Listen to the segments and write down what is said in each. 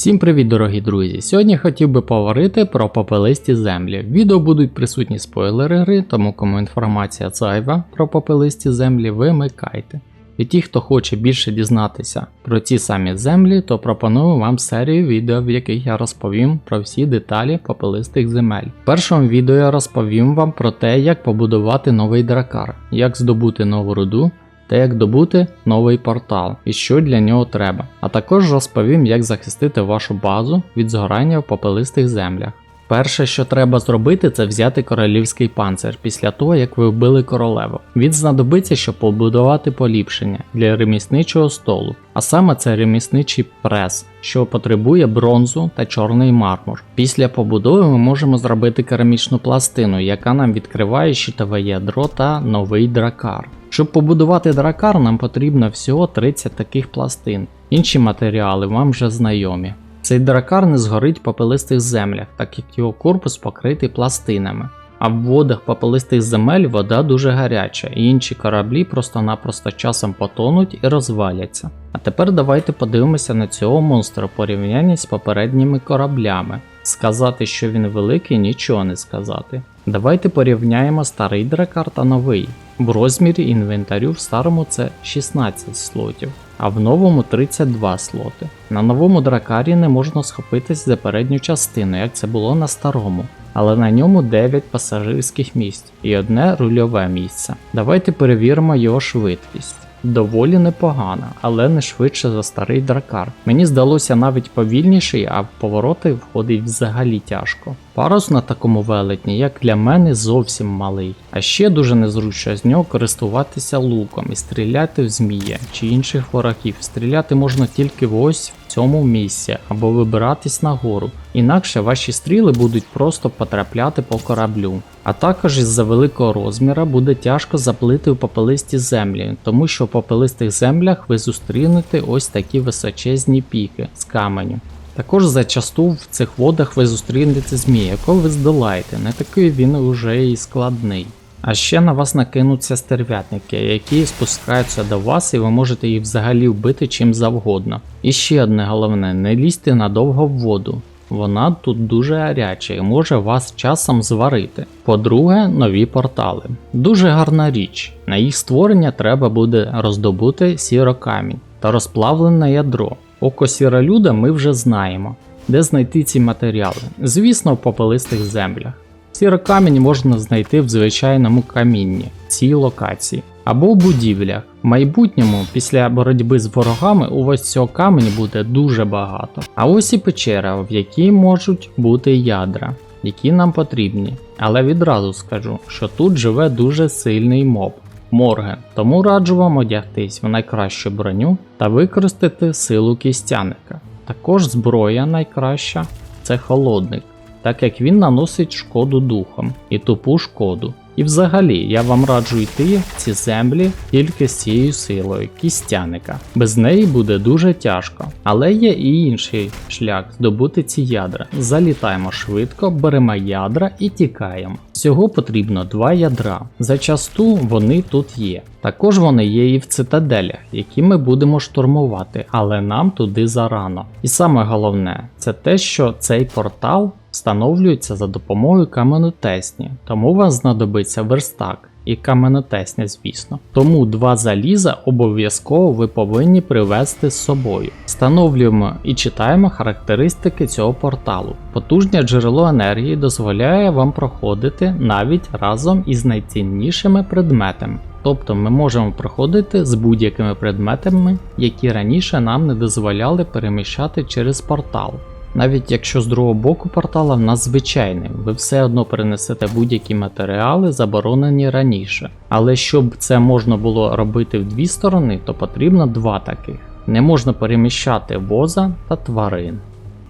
Всім привіт, дорогі друзі! Сьогодні хотів би поговорити про попелисті землі. В відео будуть присутні спойлери гри, тому кому інформація зайва про попелисті землі, вимикайте. І ті, хто хоче більше дізнатися про ці самі землі, то пропоную вам серію відео, в яких я розповім про всі деталі попелистих земель. В першому відео я розповім вам про те, як побудувати новий дракар, як здобути нову руду та як добути новий портал і що для нього треба. А також розповім, як захистити вашу базу від згорання в попелистих землях. Перше, що треба зробити, це взяти королівський панцир після того, як ви вбили королеву. Він знадобиться, щоб побудувати поліпшення для ремісничого столу, а саме це ремісничий прес, що потребує бронзу та чорний мармур. Після побудови ми можемо зробити керамічну пластину, яка нам відкриває щитове ядро та новий дракар. Щоб побудувати дракар, нам потрібно всього 30 таких пластин. Інші матеріали вам вже знайомі. Цей дракар не згорить в попелистих землях, так як його корпус покритий пластинами. А в водах попелистих земель вода дуже гаряча, і інші кораблі просто-напросто часом потонуть і розваляться. А тепер давайте подивимося на цього монстра в порівнянні з попередніми кораблями. Сказати, що він великий, нічого не сказати. Давайте порівняємо старий дракар та новий. В розмірі інвентарю в старому це 16 слотів, а в новому 32 слоти. На новому дракарі не можна схопитись за передню частину, як це було на старому. Але на ньому 9 пасажирських місць і одне рульове місце. Давайте перевіримо його швидкість. Доволі непогана, але не швидше за старий дракар. Мені здалося навіть повільніший, а в повороти входить взагалі тяжко. Парус на такому велетні, як для мене, зовсім малий. А ще дуже незручно з нього користуватися луком і стріляти в змія чи інших ворогів. Стріляти можна тільки ось в цьому місці або вибиратись нагору. Інакше ваші стріли будуть просто потрапляти по кораблю. А також із-за великого розміра буде тяжко заплити у попелисті землі, тому що в попелистих землях ви зустрінете ось такі височезні піки з каменю. Також зачасту в цих водах ви зустрінете змія, якого ви здолаєте, не такий він уже і складний. А ще на вас накинуться стерв'ятники, які спускаються до вас і ви можете їх взагалі вбити чим завгодно. І ще одне головне, не лізьте надовго в воду. Вона тут дуже гаряча і може вас часом зварити. По-друге, нові портали. Дуже гарна річ. На їх створення треба буде роздобути сірокамінь та розплавлене ядро. Око сіролюда ми вже знаємо, де знайти ці матеріали. Звісно, в попелистих землях. Сірокамінь можна знайти в звичайному камінні в цій локації або в будівлях. В майбутньому, після боротьби з ворогами, у вас цього каменю буде дуже багато. А ось і печера, в якій можуть бути ядра, які нам потрібні. Але відразу скажу, що тут живе дуже сильний моб. Морген, тому раджу вам одягтись в найкращу броню та використати силу кістяника. Також зброя найкраща це холодник, так як він наносить шкоду духом і тупу шкоду. І взагалі я вам раджу йти в ці землі тільки з цією силою кістяника. Без неї буде дуже тяжко. Але є і інший шлях здобути ці ядра. Залітаємо швидко, беремо ядра і тікаємо. Всього потрібно два ядра. Зачасту вони тут є. Також вони є і в цитаделях, які ми будемо штурмувати, але нам туди зарано. І саме головне, це те, що цей портал встановлюється за допомогою каменотесні, тому вас знадобиться верстак. І каменотесня, звісно. Тому два заліза обов'язково ви повинні привезти з собою. Встановлюємо і читаємо характеристики цього порталу. Потужне джерело енергії дозволяє вам проходити навіть разом із найціннішими предметами. Тобто ми можемо проходити з будь-якими предметами, які раніше нам не дозволяли переміщати через портал. Навіть якщо з другого боку портала в нас звичайний, ви все одно перенесете будь-які матеріали, заборонені раніше. Але щоб це можна було робити в дві сторони, то потрібно два таких. Не можна переміщати воза та тварин.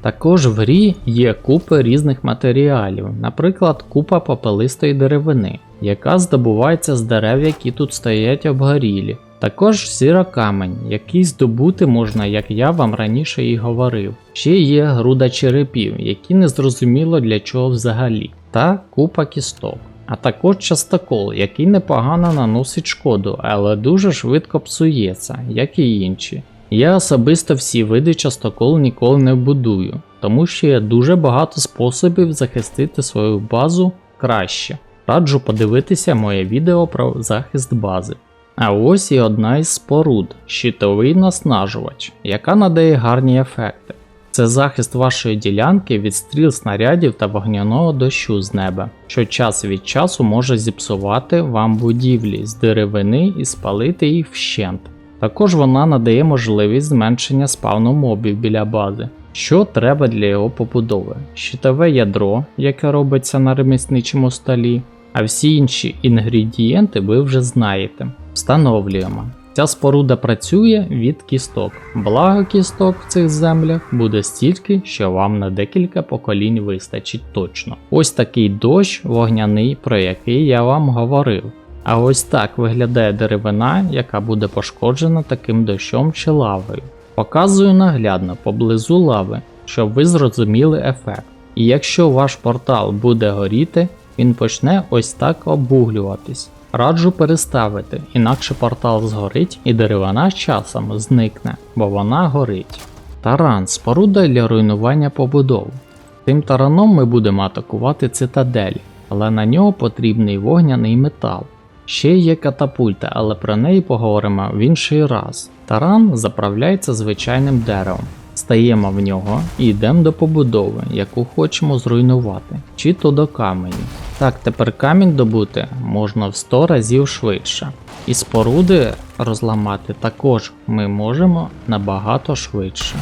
Також в грі є купи різних матеріалів, наприклад, купа попелистої деревини, яка здобувається з дерев, які тут стоять обгорілі. Також сірокамень, який здобути можна, як я вам раніше і говорив. Ще є груда черепів, які не зрозуміло для чого взагалі, та купа кісток. А також частокол, який непогано наносить шкоду, але дуже швидко псується, як і інші. Я особисто всі види частокол ніколи не будую, тому що є дуже багато способів захистити свою базу краще. Раджу подивитися моє відео про захист бази. А ось і одна із споруд щитовий наснажувач, яка надає гарні ефекти. Це захист вашої ділянки від стріл снарядів та вогняного дощу з неба, що час від часу може зіпсувати вам будівлі з деревини і спалити їх вщент. Також вона надає можливість зменшення спавну мобів біля бази, що треба для його побудови: щитове ядро, яке робиться на ремісничому столі, а всі інші інгредієнти ви вже знаєте. Встановлюємо. Ця споруда працює від кісток. Благо кісток в цих землях буде стільки, що вам на декілька поколінь вистачить точно. Ось такий дощ вогняний, про який я вам говорив. А ось так виглядає деревина, яка буде пошкоджена таким дощом чи лавою. Показую наглядно поблизу лави, щоб ви зрозуміли ефект. І якщо ваш портал буде горіти, він почне ось так обуглюватись. Раджу переставити, інакше портал згорить і деревина з часом зникне, бо вона горить. Таран споруда для руйнування побудов. Тим тараном ми будемо атакувати цитадель, але на нього потрібний вогняний метал. Ще є катапульта, але про неї поговоримо в інший раз. Таран заправляється звичайним деревом. Стаємо в нього і йдемо до побудови, яку хочемо зруйнувати, чи то до каменю. Так, тепер камінь добути можна в 100 разів швидше. І споруди розламати також ми можемо набагато швидше.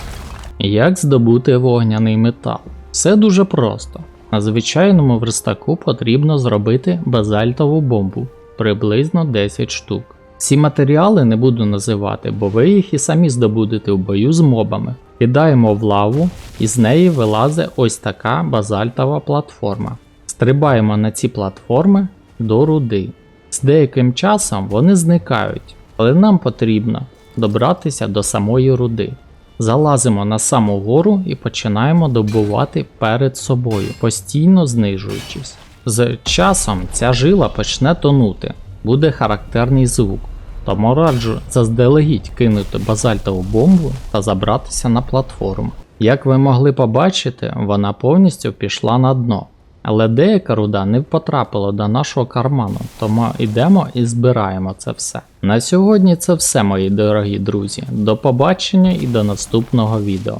Як здобути вогняний метал? Все дуже просто. На звичайному верстаку потрібно зробити базальтову бомбу приблизно 10 штук. Ці матеріали не буду називати, бо ви їх і самі здобудете в бою з мобами. Кидаємо в лаву, і з неї вилазить ось така базальтова платформа. Стрибаємо на ці платформи до руди. З деяким часом вони зникають, але нам потрібно добратися до самої руди. Залазимо на саму гору і починаємо добувати перед собою, постійно знижуючись. З часом ця жила почне тонути, буде характерний звук. Тому раджу заздалегідь кинути базальтову бомбу та забратися на платформу. Як ви могли побачити, вона повністю пішла на дно. Але деяка руда не потрапила до нашого карману, тому йдемо і збираємо це все. На сьогодні це все, мої дорогі друзі. До побачення і до наступного відео.